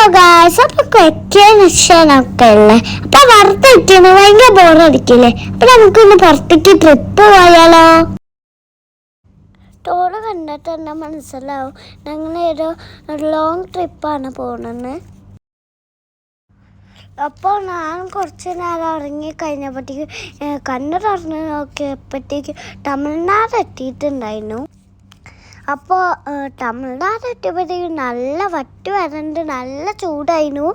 Hello guys അപ്പൊ വെക്കേഷനൊക്കെ അല്ലേ? അപ്പൊ വറുത്തിരിക്കുന്നു ഭയങ്കര ബോറടിക്കില്ലേ അപ്പൊ നമുക്കൊന്ന് പുറത്തേക്ക് ട്രിപ്പ് പോയാലോ? ടോറ് കണ്ടിട്ട് തന്നെ മനസ്സിലാവും. ഞങ്ങൾ ഒരു ലോങ് ട്രിപ്പാണ് പോണെന്ന്. അപ്പോൾ ഞാൻ കുറച്ച് നേരം ഇറങ്ങി കഴിഞ്ഞപ്പോഴത്തേക്ക് കണ്ണു തുറന്ന് നോക്കിയപ്പോഴത്തേക്ക് തമിഴ്നാട് എത്തിയിട്ടുണ്ടായിരുന്നു. അപ്പോൾ തമിഴ്നാട് എത്തിയപ്പോഴത്തേക്ക് നല്ല വറ്റ് വരണ്ട് നല്ല ചൂടായിരുന്നു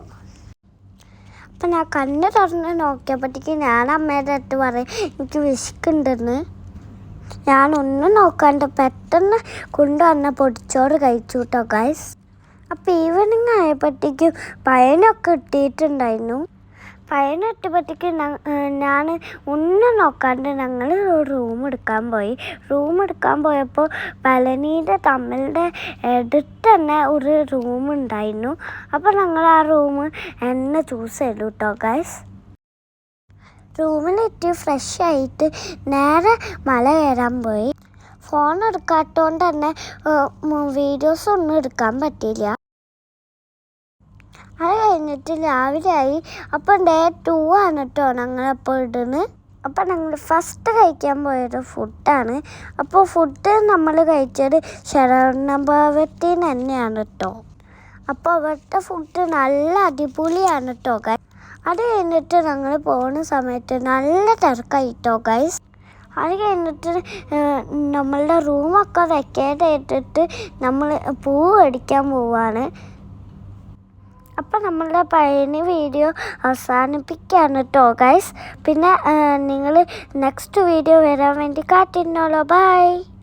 അപ്പം ഞാൻ കണ്ണ് തുറന്ന് നോക്കിയപ്പോഴത്തേക്ക് ഞാൻ അമ്മയുടെ അടുത്ത് പറയും എനിക്ക് വിശക്കുണ്ടെന്ന്. ഞാനൊന്നും നോക്കാണ്ട് പെട്ടെന്ന് കൊണ്ടുവന്ന പൊടിച്ചോറ് കഴിച്ചു കേട്ടോ ഗൈസ് അപ്പോൾ ഈവനിങ് ആയപ്പോഴത്തേക്കും പയനൊക്കെ ഇട്ടിട്ടുണ്ടായിരുന്നു. പയന ഇട്ടപ്പോഴത്തേക്ക് ഞാൻ ഒന്നും നോക്കാണ്ട് ഞങ്ങൾ റൂം എടുക്കാൻ പോയി. റൂം എടുക്കാൻ പോയപ്പോൾ പളനിയുടെ തമ്മിലുടെ അടുത്ത് തന്നെ ഒരു റൂം ഉണ്ടായിരുന്നു. അപ്പോൾ ഞങ്ങൾ ആ റൂം എന്നെ ചൂസ് ചെയ്തു കേട്ടോ ഗൈസ് റൂമിലെത്തി ഫ്രഷ് ആയിട്ട് നേരെ മല കയറാൻ പോയി. ഫോൺ എടുക്കാത്തതുകൊണ്ട് തന്നെ വീഡിയോസ് ഒന്നും എടുക്കാൻ പറ്റിയില്ല. അത് കഴിഞ്ഞിട്ട് രാവിലെ ആയി. അപ്പം ഡേ ടു ആണ് കേട്ടോ ഞങ്ങളപ്പോൾ ഇടുന്നത്. അപ്പം ഞങ്ങൾ ഫസ്റ്റ് കഴിക്കാൻ പോയത് ഫുഡാണ് അപ്പോൾ ഫുഡ് നമ്മൾ കഴിച്ചത് ശരണഭവത്തിൽ തന്നെയാണ് കേട്ടോ അപ്പോൾ അവിടുത്തെ ഫുഡ് നല്ല അടിപൊളിയാണ് കേട്ടോ ഗൈസ് അത് കഴിഞ്ഞിട്ട് ഞങ്ങൾ പോകുന്ന സമയത്ത് നല്ല തിരക്കായിട്ടോ ഗൈസ് അത് കഴിഞ്ഞിട്ട് നമ്മളുടെ റൂമൊക്കെ വെക്കേറ്റ് നമ്മൾ പൂ അടിക്കാൻ പോവാണ്. അപ്പം നമ്മളുടെ പഴയ വീഡിയോ അവസാനിപ്പിക്കുകയാണ് കേട്ടോ ഗൈസ് പിന്നെ നിങ്ങൾ നെക്സ്റ്റ് വീഡിയോ വരാൻ വേണ്ടി കാത്തിരുന്നോളൂ. ബൈ